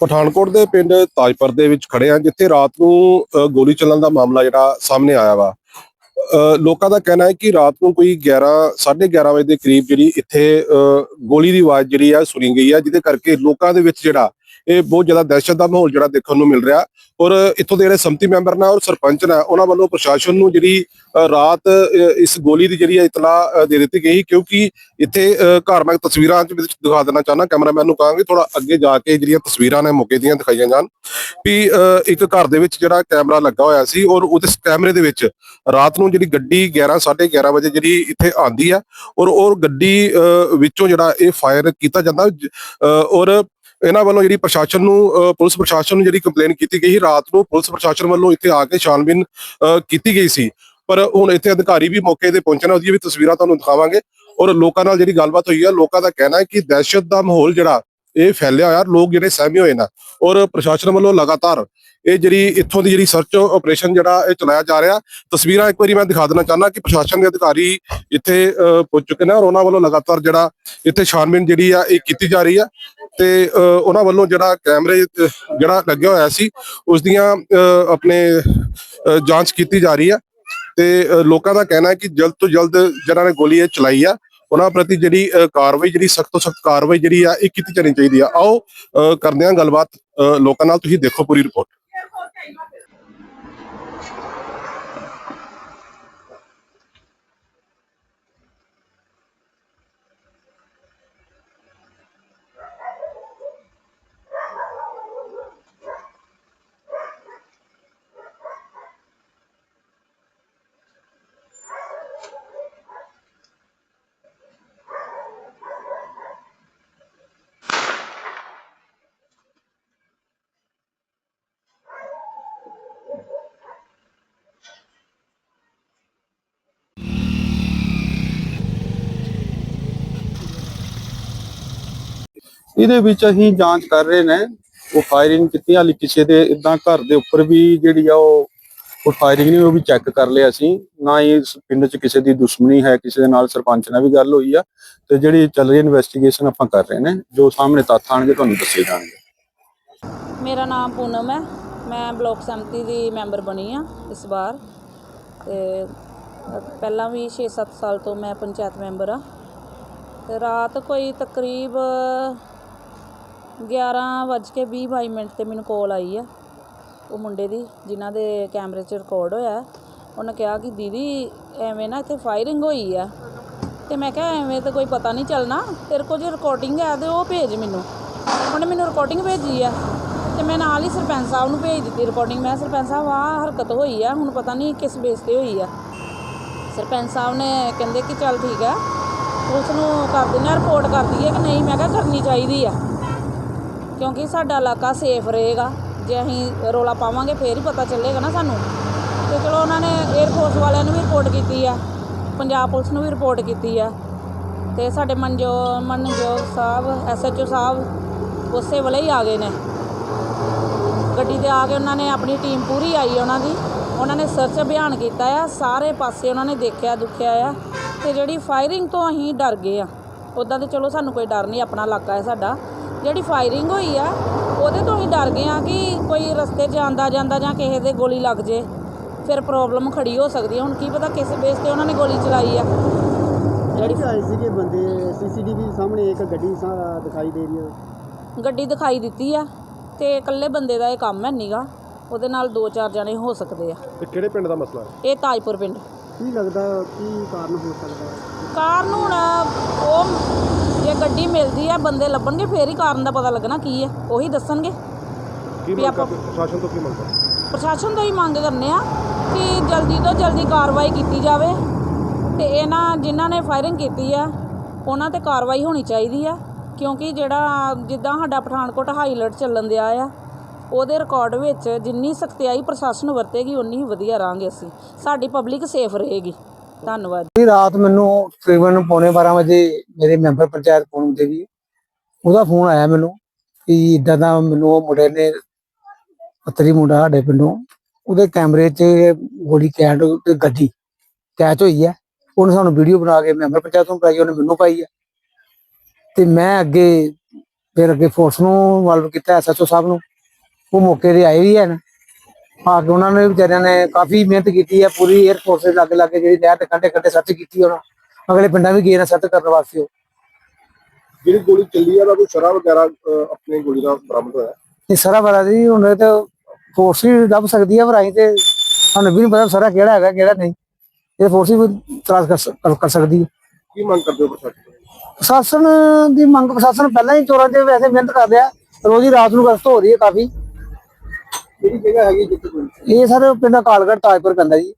ਪਠਾਨਕੋਟ ਦੇ ਪਿੰਡ ਤਾਜਪੁਰ ਦੇ ਵਿੱਚ ਖੜੇ ਆ ਜਿੱਥੇ ਰਾਤ ਨੂੰ ਗੋਲੀ ਚੱਲਣ ਦਾ ਮਾਮਲਾ ਜਿਹੜਾ ਸਾਹਮਣੇ ਆਇਆ ਵਾ। ਲੋਕਾਂ ਦਾ ਕਹਿਣਾ ਹੈ ਕਿ ਰਾਤ ਨੂੰ ਕੋਈ 11 11:30 ਵਜੇ ਦੇ ਕਰੀਬ ਜਿਹੜੀ ਇੱਥੇ ਗੋਲੀ ਦੀ ਆਵਾਜ਼ ਜਿਹੜੀ ਆ ਸੁਣੀ ਗਈ ਆ, ਜਿਹਦੇ ਕਰਕੇ ਲੋਕਾਂ ਦੇ ਵਿੱਚ ਜਿਹੜਾ ਇਹ ਬਹੁਤ ਜ਼ਿਆਦਾ ਦਹਿਸ਼ਤ ਦਾ ਮਾਹੌਲ ਜਿਹੜਾ ਦੇਖਣ ਨੂੰ ਮਿਲ ਰਿਹਾ। ਔਰ ਇੱਥੋਂ ਦੇ ਜਿਹੜੇ ਸੰਮਤੀ ਮੈਂਬਰ ਨੇ ਔਰ ਸਰਪੰਚ ਨੇ ਉਹਨਾਂ ਵੱਲੋਂ ਪ੍ਰਸ਼ਾਸਨ ਨੂੰ ਜਿਹੜੀ ਰਾਤ ਇਸ ਗੋਲੀ ਦੀ ਜਿਹੜੀ ਹੈ ਇਤਲਾਹ ਦੇ ਦਿੱਤੀ ਗਈ ਕਿਉਂਕਿ ਇੱਥੇ ਘਰ ਮੈਂ ਤਸਵੀਰਾਂ ਚ ਵਿੱਚ ਦਿਖਾ ਦੇਣਾ ਚਾਹਨਾ ਕੈਮਰਾਮੈਨ ਨੂੰ ਕਹਾਂਗੇ ਥੋੜਾ ਅੱਗੇ ਜਾ ਕੇ ਜਿਹੜੀਆਂ ਤਸਵੀਰਾਂ ਨੇ ਮੌਕੇ ਦੀਆਂ ਦਿਖਾਈਆਂ ਜਾਣ। ਵੀ ਅ, ਇੱਕ ਘਰ ਦੇ ਵਿੱਚ ਜਿਹੜਾ ਕੈਮਰਾ ਲੱਗਾ ਹੋਇਆ ਸੀ ਔਰ ਉਸ ਕੈਮਰੇ ਦੇ ਵਿੱਚ ਰਾਤ ਨੂੰ ਜਿਹੜੀ ਗੱਡੀ 11 11:30 ਵਜੇ ਜਿਹੜੀ ਇੱਥੇ ਆਂਦੀ ਆ ਔਰ ਉਹ ਗੱਡੀ ਅ, ਵਿੱਚੋਂ ਜਿਹੜਾ ਇਹ ਫਾਇਰ ਕੀਤਾ ਜਾਂਦਾ। ਜ- ਔਰ ਇਹਨਾਂ ਵੱਲੋਂ ਜਿਹੜੀ ਪ੍ਰਸ਼ਾਸਨ ਨੂੰ ਅ, ਪੁਲਿਸ ਪ੍ਰਸ਼ਾਸਨ ਨੂੰ ਜਿਹੜੀ ਕੰਪਲੇਨ ਕੀਤੀ ਗਈ ਸੀ ਰਾਤ ਨੂੰ ਪੁਲਿਸ ਪ੍ਰਸ਼ਾਸਨ ਵੱਲੋਂ ਇੱਥੇ ਆ ਕੇ ਛਾਨਬੀਨ ਕੀਤੀ ਗਈ ਸੀ। ਪਰ ਹੁਣ ਇੱਥੇ ਅਧਿਕਾਰੀ ਵੀ ਮੌਕੇ ਤੇ ਪਹੁੰਚਣਾ ਉਹਦੀਆਂ ਵੀ ਤਸਵੀਰਾਂ ਤੁਹਾਨੂੰ ਦਿਖਾਵਾਂਗੇ। ਔਰ ਲੋਕਾਂ ਨਾਲ ਜਿਹੜੀ ਗੱਲਬਾਤ ਹੋਈ ਹੈ ਲੋਕਾਂ ਦਾ ਕਹਿਣਾ ਹੈ ਕਿ ਦਹਿਸ਼ਤ ਦਾ ਮਾਹੌਲ ਜਿਹੜਾ ਇਹ ਫੈਲਿਆ ਹੋਇਆ ਲੋਕ ਜਿਹੜੇ ਸਹਿਮੇ ਹੋਏ ਨੇ। ਔਰ ਪ੍ਰਸ਼ਾਸਨ ਵੱਲੋਂ ਲਗਾਤਾਰ ਇਹ ਜਿਹੜੀ ਇੱਥੋਂ ਦੀ ਜਿਹੜੀ ਸਰਚ ਆਪਰੇਸ਼ਨ ਜਿਹੜਾ ਇਹ ਚਲਾਇਆ ਜਾ ਰਿਹਾ ਤਸਵੀਰਾਂ ਇੱਕ ਵਾਰੀ ਮੈਂ ਦਿਖਾ ਦੇਣਾ ਚਾਹੁੰਦਾ ਕਿ ਪ੍ਰਸ਼ਾਸਨ ਦੇ ਅਧਿਕਾਰੀ ਇੱਥੇ ਅ, ਪਹੁੰਚ ਚੁੱਕੇ ਨੇ ਔਰ ਉਹਨਾਂ ਵੱਲੋਂ ਲਗਾਤਾਰ ਜਿਹੜਾ ਇੱਥੇ ਛਾਨਬੀਨ ਜਿਹੜੀ ਆ ਇਹ ਕੀਤੀ ਜਾ ਰਹੀ ਆ। ਤੇ ਉਹਨਾਂ ਵੱਲੋਂ ਜਿਹੜਾ ਕੈਮਰੇ ਜਿਹੜਾ ਲੱਗਿਆ ਹੋਇਆ ਸੀ ਉਸ ਦੀਆਂ ਆਪਣੇ ਜਾਂਚ ਕੀਤੀ ਜਾ ਰਹੀ ਹੈ। ਤੇ ਲੋਕਾਂ ਦਾ ਕਹਿਣਾ ਹੈ ਕਿ ਜਲਦ ਤੋਂ ਜਲਦ ਜਿਹਨਾਂ ਨੇ ਗੋਲੀ ਇਹ ਚਲਾਈ ਆ ਉਹਨਾਂ ਪ੍ਰਤੀ ਜਿਹੜੀ ਕਾਰਵਾਈ ਜਿਹੜੀ ਸਖਤ ਤੋਂ ਸਖਤ ਕਾਰਵਾਈ ਜਿਹੜੀ ਆ ਇਹ ਕੀਤੀ ਜਾਣੀ ਚਾਹੀਦੀ ਆ। ਆਓ ਅ, ਕਰਦੇ ਹਾਂ ਗੱਲਬਾਤ ਲੋਕਾਂ ਨਾਲ ਤੁਸੀਂ ਦੇਖੋ ਪੂਰੀ ਰਿਪੋਰਟ। ਇਹਦੇ ਵਿੱਚ ਅਸੀਂ ਜਾਂਚ ਕਰ ਰਹੇ ਨੇ, ਉਹ ਫਾਇਰਿੰਗ ਕੀਤੀ ਹਾਲੀ ਕਿਸੇ ਦੇ ਇਦਾਂ ਘਰ ਦੇ ਉੱਪਰ ਵੀ ਜਿਹੜੀ ਆ ਉਹ ਉਹ ਫਾਇਰਿੰਗ ਨਹੀਂ, ਉਹ ਵੀ ਚੈੱਕ ਕਰ ਲਿਆ ਅਸੀਂ। ਨਾ ਹੀ ਇਸ ਪਿੰਡ 'ਚ ਕਿਸੇ ਦੀ ਦੁਸ਼ਮਣੀ ਹੈ, ਕਿਸੇ ਦੇ ਨਾਲ ਸਰਪੰਚ ਨਾਲ ਵੀ ਗੱਲ ਹੋਈ ਆ। ਤੇ ਜਿਹੜੀ ਚੱਲ ਰਹੀ ਇਨਵੈਸਟੀਗੇਸ਼ਨ ਆਪਾਂ ਕਰ ਰਹੇ ਨੇ, ਜੋ ਸਾਹਮਣੇ ਤੱਥ ਆਣਗੇ, ਤੁਹਾਨੂੰ ਦੱਸੇ ਜਾਣਗੇ। ਮੇਰਾ ਨਾਮ ਪੂਨਮ ਹੈ। ਮੈਂ ਬਲਾਕ ਸੰਮਤੀ ਦੀ ਮੈਂਬਰ ਬਣੀ ਆ ਇਸ ਵਾਰ। ਤੇ ਪਹਿਲਾਂ ਵੀ 6-7 ਸਾਲ ਤੋਂ ਮੈਂ ਪੰਚਾਇਤ ਮੈਂਬਰ ਆ। ਰਾਤ ਕੋਈ ਤਕਰੀਬ 11:20 ਮਿੰਟ ਤੇ ਮੈਨੂੰ ਕੋਲ ਆਈ ਆ, ਉਹ ਮੁੰਡੇ ਦੀ, ਜਿਨ੍ਹਾਂ ਦੇ ਕੈਮਰੇ 'ਚ ਰਿਕਾਰਡ ਹੋਇਆ। ਉਹਨੇ ਕਿਹਾ ਕਿ ਦੀਦੀ, ਐਵੇਂ ਨਾ ਇੱਥੇ ਫਾਇਰਿੰਗ ਹੋਈ ਆ। ਤੇ ਮੈਂ ਕਿਹਾ, ਐਵੇਂ ਤਾਂ ਕੋਈ ਪਤਾ ਨਹੀਂ ਚੱਲਣਾ, ਤੇਰੇ ਕੋਲ ਜੇ ਰਿਕਾਰਡਿੰਗ ਹੈ ਤੇ ਉਹ ਭੇਜ ਮੈਨੂੰ। ਉਹਨੇ ਮੈਨੂੰ ਰਿਕਾਰਡਿੰਗ ਭੇਜੀ ਆ। ਤੇ ਮੈਂ ਨਾਲ ਹੀ ਸਰਪੰਚ ਸਾਹਿਬ ਨੂੰ ਭੇਜ ਦਿੱਤੀ ਰਿਕਾਰਡਿੰਗ ਮੈਂ ਸਰਪੰਚ ਸਾਹਿਬ, ਆਹ ਹਰਕਤ ਹੋਈ ਆ, ਹੁਣ ਪਤਾ ਨਹੀਂ ਕਿਸ ਬੇਸ ਤੇ ਹੋਈ ਆ। ਸਰਪੰਚ ਸਾਹਿਬ ਨੇ ਕਹਿੰਦੇ ਕਿ ਚੱਲ ਠੀਕ ਆ, ਪੁਲਿਸ ਨੂੰ ਕਰ ਦਿੰਦੇ ਆ ਰਿਪੋਰਟ ਕਰਦੀ ਹੈ ਕਿ ਨਹੀਂ। ਮੈਂ ਕਿਹਾ, ਕਰਨੀ ਚਾਹੀਦੀ ਆ। ਕਿਉਂਕਿ ਸਾਡਾ ਇਲਾਕਾ ਸੇਫ ਰਹੇਗਾ। ਜੇ ਅਸੀਂ ਰੋਲਾ ਪਾਵਾਂਗੇ, ਫੇਰ ਹੀ ਪਤਾ ਚੱਲੇਗਾ ਨਾ ਸਾਨੂੰ। ਤੇ ਚਲੋ ਉਹਨਾਂ ਨੇ 에ਅਰਫੋਰਸ ਵਾਲਿਆਂ ਨੂੰ ਵੀ ਰਿਪੋਰਟ ਕੀਤੀ ਆ। ਪੰਜਾਬ ਪੁਲਿਸ ਨੂੰ ਵੀ ਰਿਪੋਰਟ ਕੀਤੀ ਆ। ਤੇ ਸਾਡੇ ਮਨਜੋ, ਮਨਜੋਤ ਸਾਹਿਬ ਐਸਐਚਓ ਸਾਹਿਬ, ਉਸੇ ਵੇਲੇ ਹੀ ਆ ਗਏ ਨੇ। ਗੱਡੀ ਤੇ ਆ ਕੇ ਉਹਨਾਂ ਨੇ ਆਪਣੀ ਟੀਮ ਪੂਰੀ ਆਈ ਉਹਨਾਂ ਦੀ। ਉਹਨਾਂ ਨੇ ਸਰਚ ਅਭਿਆਨ ਕੀਤਾ ਆ। ਸਾਰੇ ਪਾਸੇ ਉਹਨਾਂ ਨੇ ਦੇਖਿਆ, ਦੁਖਿਆ ਆ। ਤੇ ਜਿਹੜੀ ਫਾਇਰਿੰਗ ਤੋਂ ਅਸੀਂ ਡਰ ਗਏ ਆ। ਉਦਾਂ ਤੇ ਚਲੋ ਸਾਨੂੰ ਕੋਈ ਡਰ ਨਹੀਂ, ਆਪਣਾ ਇਲਾਕਾ ਹੈ ਸਾਡਾ। ਜਿਹੜੀ ਫਾਇਰਿੰਗ ਹੋਈ ਆ ਉਹਦੇ ਤੋਂ ਹੀ ਡਰ ਗਏ ਆ ਕਿ ਕੋਈ ਰਸਤੇ 'ਚ ਆਂਦਾ ਜਾਂਦਾ ਜਾਂ ਕਿਸੇ ਦੇ ਗੋਲੀ ਲੱਗ ਜੇ ਫਿਰ ਪ੍ਰੋਬਲਮ ਖੜੀ ਹੋ ਸਕਦੀ ਹੈ ਹੁਣ ਕੀ ਪਤਾ ਕਿਸ ਬੇਸ ਤੇ ਉਹਨਾਂ ਨੇ ਗੋਲੀ ਚਲਾਈ ਆ। ਜਿਹੜੀ ਆਏ ਸੀਗੇ ਬੰਦੇ ਸੀਸੀਟੀਵੀ ਸਾਹਮਣੇ ਇੱਕ ਗੱਡੀ ਸਾ- ਦਿਖਾਈ ਦੇ ਰਹੀ ਹੈ ਗੱਡੀ ਦਿਖਾਈ ਦਿੱਤੀ ਆ ਤੇ ਇਕੱਲੇ ਬੰਦੇ ਦਾ ਇਹ ਕੰਮ ਹੈ ਨੀਗਾ। ਉਹਦੇ ਨਾਲ ਦੋ ਚਾਰ ਜਣੇ ਹੋ ਸਕਦੇ ਆ। ਤੇ ਕਿਹੜੇ ਪਿੰਡ ਦਾ ਮਸਲਾ? ਹੈ ਇਹ ਤਾਜਪੁਰ ਪਿੰਡ। ਕੀ ਲੱਗਦਾ ਕੀ ਕਾਰਨ ਹੋ ਸਕਦਾ ਹੈ? ਕਾਰਨ ਹੁਣ ਉਹ ਜੇ ਗੱਡੀ ਮਿਲਦੀ ਆ ਬੰਦੇ ਲੱਭਣਗੇ ਫੇਰ ਹੀ ਕਾਰਨ ਦਾ ਪਤਾ ਲੱਗਣਾ ਕੀ ਹੈ ਉਹੀ ਦੱਸਣਗੇ। ਕੀ ਵੀ ਆਪਾਂ- ਪ੍ਰਸ਼ਾਸਨ ਤੋਂ ਕੀ ਮੰਗਦਾ ਪ੍ਰਸ਼ਾਸਨ ਤੋਂ ਹੀ ਮੰਗ ਕਰਨੇ ਆ ਕਿ ਜਲਦੀ ਤੋਂ ਜਲਦੀ ਕਾਰਵਾਈ ਕੀਤੀ ਜਾਵੇ ਤੇ ਇਹਨਾਂ ਜਿਨ੍ਹਾਂ ਨੇ ਫਾਇਰਿੰਗ ਕੀਤੀ ਆ ਉਹਨਾਂ ਤੇ ਕਾਰਵਾਈ ਹੋਣੀ ਚਾਹੀਦੀ ਆ ਕਿਉਂਕਿ ਜਿਹੜਾ ਜਿੱਦਾਂ ਸਾਡਾ ਪਠਾਨਕੋਟ ਹਾਈ ਅਲਰਟ ਚੱਲਣ ਦਿਆ ਆ ਉਹਦੇ ਰਿਕਾਰਡ ਵਿੱਚ ਜਿੰਨੀ ਸਖਤਿਆਈ ਪ੍ਰਸ਼ਾਸਨ ਵਰਤੇਗੀ ਉਨੀ ਹੀ ਵਧੀਆ ਰਾਂਗੇ ਅਸੀਂ। ਸਾਡੀ ਪਬਲਿਕ ਸੇਫ ਰਹੇਗੀ। ਧੰਨਵਾਦ। ਵੀ ਰਾਤ ਮੈਨੂੰ ਤਕਰੀਬਨ ਪੌਣੇ 12 ਵਜੇ ਮੇਰੇ ਮੈਂਬਰ ਪੰਚਾਇਤ ਪੂਨਮ ਦੇਵੀ ਉਹਦਾ ਫੋਨ ਆਇਆ ਮੈਨੂੰ ਕਿ ਇਦਾਂ ਦਾ ਮੈਨੂੰ ਉਹ ਮੁੰਡੇ ਨੇ, ਪੱਤਰੀ ਮੁੰਡਾ ਸਾਡੇ ਪਿੰਡੋਂ, ਉਹਦੇ ਕੈਮਰੇ 'ਚ ਗੋਲੀ ਕੈਂਟ ਤੇ ਗੱਡੀ ਕੈਚ ਹੋਈ ਹੈ। ਉਹਨੇ ਸਾਨੂੰ ਵੀਡੀਓ ਬਣਾ ਕੇ ਮੈਂਬਰ ਪੰਚਾਇਤ ਨੂੰ ਪਾਈ ਉਹਨੇ ਮੈਨੂੰ ਪਾਈ ਹੈ। ਤੇ ਮੈਂ ਅੱਗੇ ਫਿਰ ਅੱਗੇ ਫੋਰਸ ਨੂੰ ਇਨਵੋਲਵ ਕੀਤਾ ਐਸਐਚਓ ਸਾਹਿਬ ਨੂੰ। ਉਹ ਮੌਕੇ ਤੇ ਆਏ ਵੀ ਹਨ ਆ ਕੇ ਉਹਨਾਂ ਨੇ ਵਿਚਾਰਿਆਂ ਨੇ ਕਾਫੀ ਮਿਹਨਤ ਕੀਤੀ ਹੈ ਪੂਰੀ 에ਅਰ ਫੋਰਸ ਦੇ ਲਾਗੇ ਲਾਗੇ ਜਿਹੜੀ ਨਹਿਰ ਦੇ ਕੰਢੇ ਕੰਢੇ ਸਰਚ ਕੀਤੀ ਉਹਨਾਂ ਅਗਲੇ ਪਿੰਡਾਂ ਵੀ ਗਏ ਨੇ ਸਰਚ ਕਰਨ ਵਾਸਤੇ ਉਹ। ਜਿਹੜੀ ਗੋਲੀ ਚੱਲੀ ਆ ਦਾ ਕੋਈ ਸ਼ਰਾਬ ਵਗੈਰਾ ਆਪਣੀ ਗੋਲੀ ਦਾ ਬਰਾਮਦ ਹੋਇਆ? ਇਹ ਸਾਰਾ ਪਤਾ ਜੀ ਹੁਣ ਤੇ ਫੋਰਸ ਵੀ ਲੱਭ ਸਕਦੀ ਹੈ ਪਰ ਅਸੀਂ ਤੇ ਸਾਨੂੰ ਵੀ ਨਹੀਂ ਪਤਾ ਸਾਰਾ ਕਿਹੜਾ ਹੈਗਾ ਕਿਹੜਾ ਨਹੀਂ। ਇਹ ਫੋਰਸ ਵੀ ਤਲਾਸ਼ ਕਰ ਸਕ- ਕਰ- ਕਰ ਸਕਦੀ ਹੈ ਕੀ ਮੰਗ ਕਰਦੇ ਹੋ ਪ੍ਰਸ਼ਾਸਨ ਤੋਂ? ਪ੍ਰਸ਼ਾਸਨ ਦੀ ਮੰਗ ਪ੍ਰਸ਼ਾਸਨ ਪਹਿਲਾਂ ਹੀ ਚੋਰਾਂ ਦੇ ਵੈਸੇ ਮਿਹਨਤ ਕਰ ਰਿਹਾ ਰੋਜ਼ ਹੀ ਰਾਤ ਨੂੰ ਗਸ਼ਤ ਹੋ ਰਹੀ ਹੈ ਕਾਫੀ। ਕਿਹੜੀ ਜਗ੍ਹਾ ਹੈਗੀ ਜਿੱਥੇ ਇਹ ਸਰ ਪਿੰਡ ਕਾਲਗੜ ਤਾਜਪੁਰ ਪੈਂਦਾ ਜੀ।